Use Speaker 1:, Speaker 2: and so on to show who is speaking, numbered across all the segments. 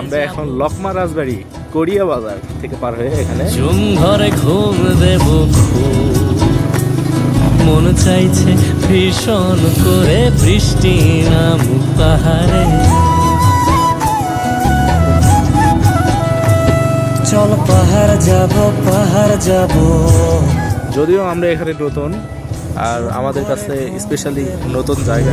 Speaker 1: আমরা এখন লকমা রাজবাড়ি কোরিয়া বাজার থেকে পার হয়ে এখানে
Speaker 2: ঘরে ঘুম দেব মন চাইছে ভীষণ করে বৃষ্টি নামুক পাহাড়ে। চল পাহাড় যাব পাহাড় যাব।
Speaker 1: যদিও আমরা এখানে নতুন আর আমাদের কাছে স্পেশালি নতুন জায়গা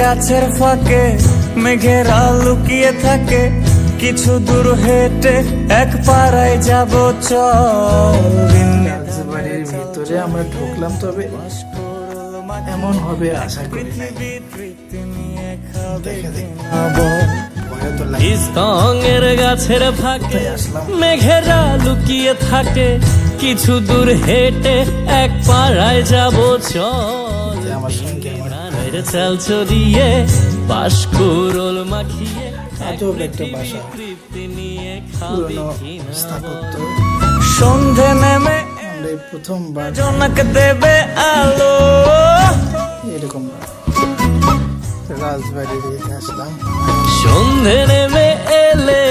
Speaker 2: গাছের ফাঁকে মেঘেরা লুকিয়ে থাকে। কিছু দূর হেঁটে এক পাড়ায় যাব চল।
Speaker 3: রাজবাড়ির ভিতরে আমরা ঢুকলাম তবে এমন হবে আশা করি
Speaker 2: ইস্তঙের গাছের ফাঁকে মেঘেরা লুকিয়ে থাকে। কিছু দূর হেঁটে এক পাড়ায় যাব চল।
Speaker 3: আমার
Speaker 2: চাল চড়িয়ে বাস কুরল মাখিয়ে
Speaker 3: আজব একটা বাসা। স্থাপত্য।
Speaker 2: সন্ধে নেমে
Speaker 3: প্রথমবার।
Speaker 2: জনক দেবে আলো।
Speaker 3: এরকম রাজবাড়ির দিকে আসলাম
Speaker 2: সন্ধে নেমে এলে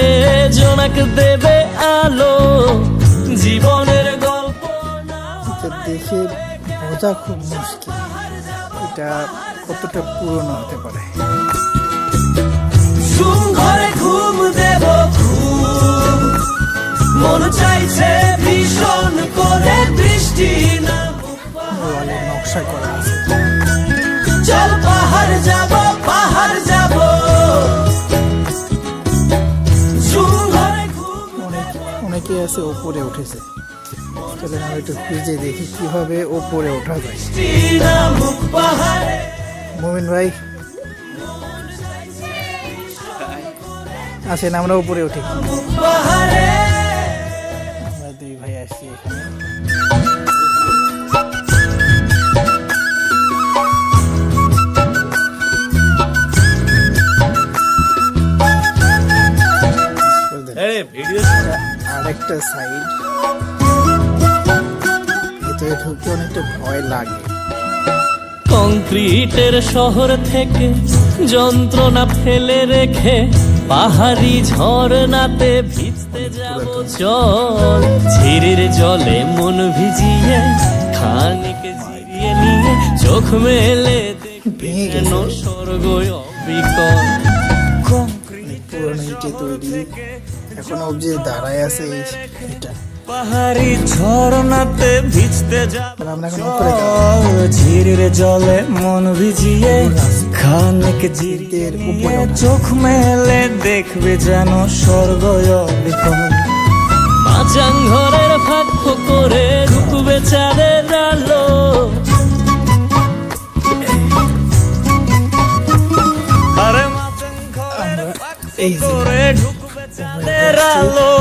Speaker 2: জনক দেবে আলো। জীবনের গল্প
Speaker 3: দেখে বোঝা খুব মুশকিল। এটা কতটা পুরনো হতে পারে।
Speaker 2: ঘুম ঘরে ঘুম দেব মন চাইছে ভীষণ করে বৃষ্টি না
Speaker 3: নকশা করা আছে।
Speaker 2: চল পাহাড় যাব পাহাড় যাব।
Speaker 3: অনেক অনেকে আছে ওপরে উঠেছে। চলে আমরা একটু খুঁজে দেখি কীভাবে ওপরে ওঠা যায়। মোমিন ভাই আসেন আমরা উপরে উঠি। আমরা দুই ভাই আসছি এখানে। আরেকটা সাইড ভিতরে ঢুকতে অনেকটা ভয় লাগে।
Speaker 2: কংক্রিটের শহর থেকে যন্ত্রণা ফেলে রেখে পাহাড়ি ঝর্ণাতে ভিজতে যাব চল। ঝিরির জলে মন ভিজিয়ে খানিক জিরিয়ে নিয়ে চোখ মেলে যেন স্বর্গ অবিকল।
Speaker 3: পুরনো ইটে তৈরি। এখন অবধি দাঁড়ায় আছে এটা
Speaker 2: পাহাড়ি ঝর্ণাতে ভিজতে ঝিরির জলে মন ভিজিয়ে খানিক
Speaker 3: উপরে
Speaker 2: চোখ মেলে দেখবে যেন স্বর্গ মাচাং ঘরের ফাঁক করে ঢুকবে চাঁদের আলো। আরে মাচাং ঘরের ফাঁক করে ঢুকবে চাঁদের আলো।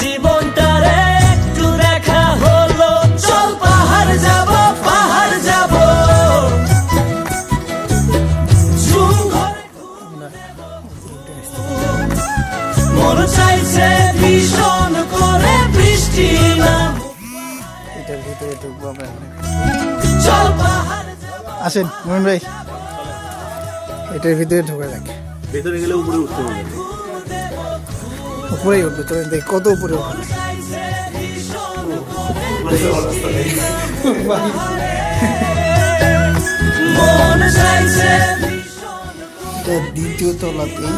Speaker 2: জীবনটারে একটু দেখা হলো। চল পাহাড় যাব পাহাড় যাব। মন চাইছে ভীষণ করে বৃষ্টি না
Speaker 3: এটার ভিতরে ঢুকবো আমরা
Speaker 2: চল পাহাড়
Speaker 3: আসেন মোমিন ভাই। এটার ভিতরে ঢোকা যাক।
Speaker 1: ভেতরে গেলে উপরে উঠতে হবে।
Speaker 3: উপরেই উঠবে তো দেখ কত উপরে উঠবে? দ্বিতীয় তলাতেই।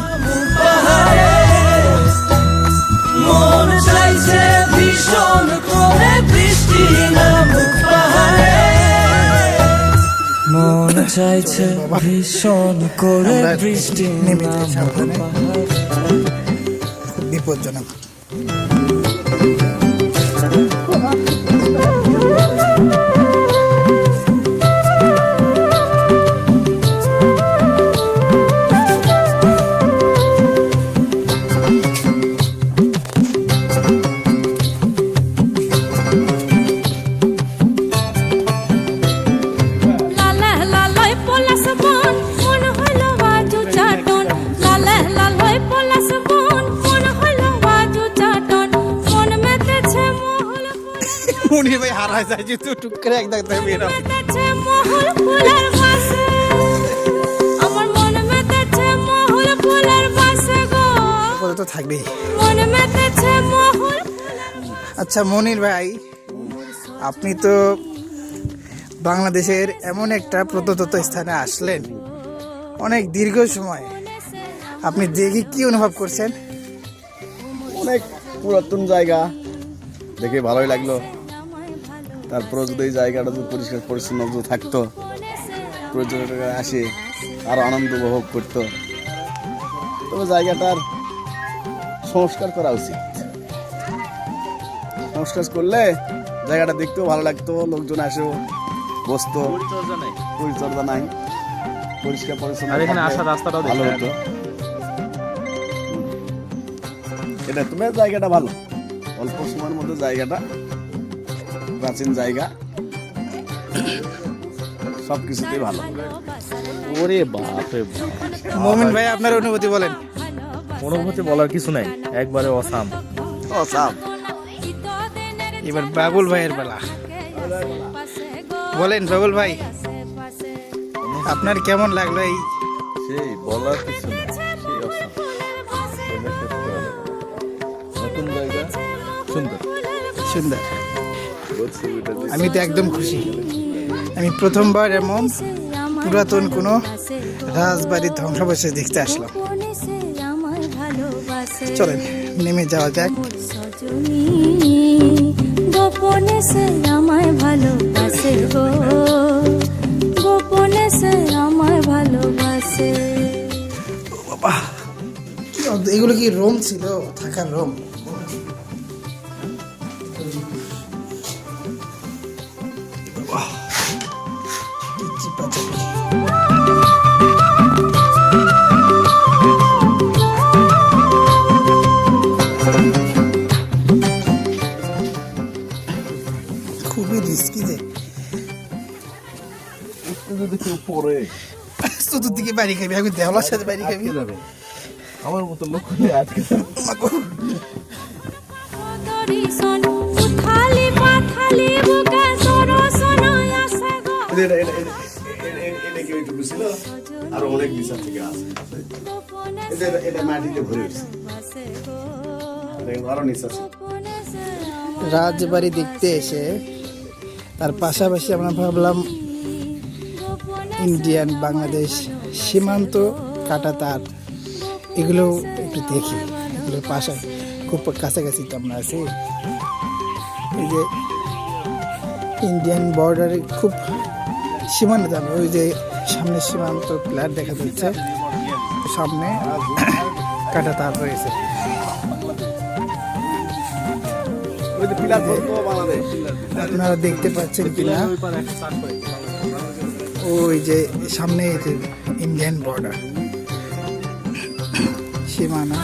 Speaker 2: মন চাইছে ভীষণ করে বৃষ্টি নামুক পাহাড়ে। মন চাইছে ভীষণ করে বৃষ্টি
Speaker 3: নেমে
Speaker 2: নামুক পাহাড়ে।
Speaker 3: বিপজ্জনক টুক করে এক দাগ বের
Speaker 4: গো।
Speaker 3: আপাতত থাকবেই। আচ্ছা মনির ভাই আপনি তো বাংলাদেশের এমন একটা প্রত্যন্ত স্থানে আসলেন। অনেক দীর্ঘ সময়। আপনি দেখে কি অনুভব করছেন?
Speaker 5: অনেক পুরাতন জায়গা। দেখে ভালোই লাগল। তারপরে যদি এই জায়গাটা যদি পরিষ্কার পরিচ্ছন্ন যদি থাকতো পর্যটকরা আসে আরও আনন্দ উপভোগ করতো। তবে জায়গাটার সংস্কার করা উচিত। সংস্কার করলে জায়গাটা দেখতেও ভালো লাগতো লোকজন আসেও বসতো।
Speaker 1: পরিচর্যা নাই।
Speaker 5: পরিষ্কার পরিচ্ছন্ন ভালো হতো। এটা তোমার জায়গাটা ভালো। অল্প সময়ের মধ্যে জায়গাটা প্রাচীন জায়গা। সব কিছুতেই ভালো।
Speaker 1: ওরে বাপ রে বাপ।
Speaker 3: মমিন ভাই আপনার অনুভূতি বলেন।
Speaker 1: অনুভূতি বলার কিছু নাই একবারে অসাম।
Speaker 5: সাপ
Speaker 3: এবার বাবুল ভাইয়ের বেলা। বলেন বাবুল ভাই আপনার কেমন লাগল এই?
Speaker 6: সেই বলার কিছু সেই অসাম। না। নতুন জায়গা সুন্দর।
Speaker 3: সুন্দর। আমি তো একদম খুশি। আমি প্রথমবার এমন পুরাতন কোনো রাজবাড়ির ধ্বংসাবশেষ দেখতে আসলাম। চলেন নেমে যাওয়া যাক।
Speaker 4: গোপনে সে আমায় ভালোবাসে গো। গোপনে সে আমায় ভালোবাসে।
Speaker 3: অদ্ভুত, এগুলো কি রোম ছিল? থাকার রোম? খুবই রিস্কি যে
Speaker 6: যদি কেউ পরে
Speaker 3: চতুর্দিকে বাড়ি খাবি আমি দেওয়ালার সাথে বাড়ি খাবি
Speaker 6: আমার মতো লোক আটকে
Speaker 5: আর অনেক বিচার থেকে আছে এটা মাটিতে ভরে
Speaker 3: রাজবাড়ি দেখতে এসে তার পাশাপাশি আমরা ভাবলাম ইন্ডিয়ান বাংলাদেশ সীমান্ত কাটা তার। এগুলো একটু দেখি। এগুলো পাশে খুব কাছাকাছি তো আমরা আছি। এই যে ইন্ডিয়ান বর্ডারে খুব সীমান্ত যাবে ওই যে সামনে সীমান্ত প্ল্যাট দেখা যাচ্ছে। সামনে কাটা তার রয়েছে। আপনারা দেখতে পাচ্ছেন কিনা? ওই যে সামনে ইন্ডিয়ান বর্ডার সীমানা।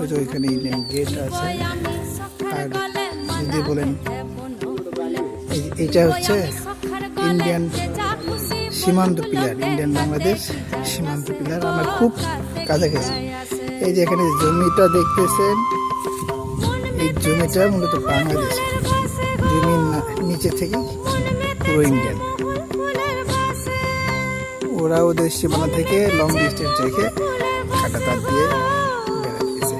Speaker 3: ওই যে ওইখানে ইন্ডিয়ান গেট আছে। আর যদি বলেন এইটা হচ্ছে ইন্ডিয়ান সীমান্ত পিলার ইন্ডিয়ান বাংলাদেশ সীমান্ত পিলার। আমরা খুব কাছাকাছি। এই যে এখানে জমিটা দেখতেছেন এই জমিটা মূলত বাংলাদেশ। জমির নিচে থেকে পুরো ইন্ডিয়ান ওরা ওদের সীমানা থেকে লং ডিস্টেন্স রেখে কাটা তার দিয়ে বেড়াতেছে।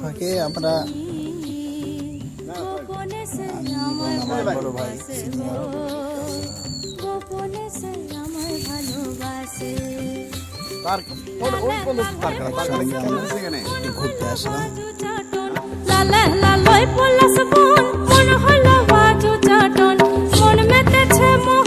Speaker 3: ফাঁকে সামনে
Speaker 4: গোপনে সে আমায় ভালোবাসে
Speaker 3: ঘুরতে
Speaker 4: মন হলো বাজু চাটন মন মেতেছে মহুল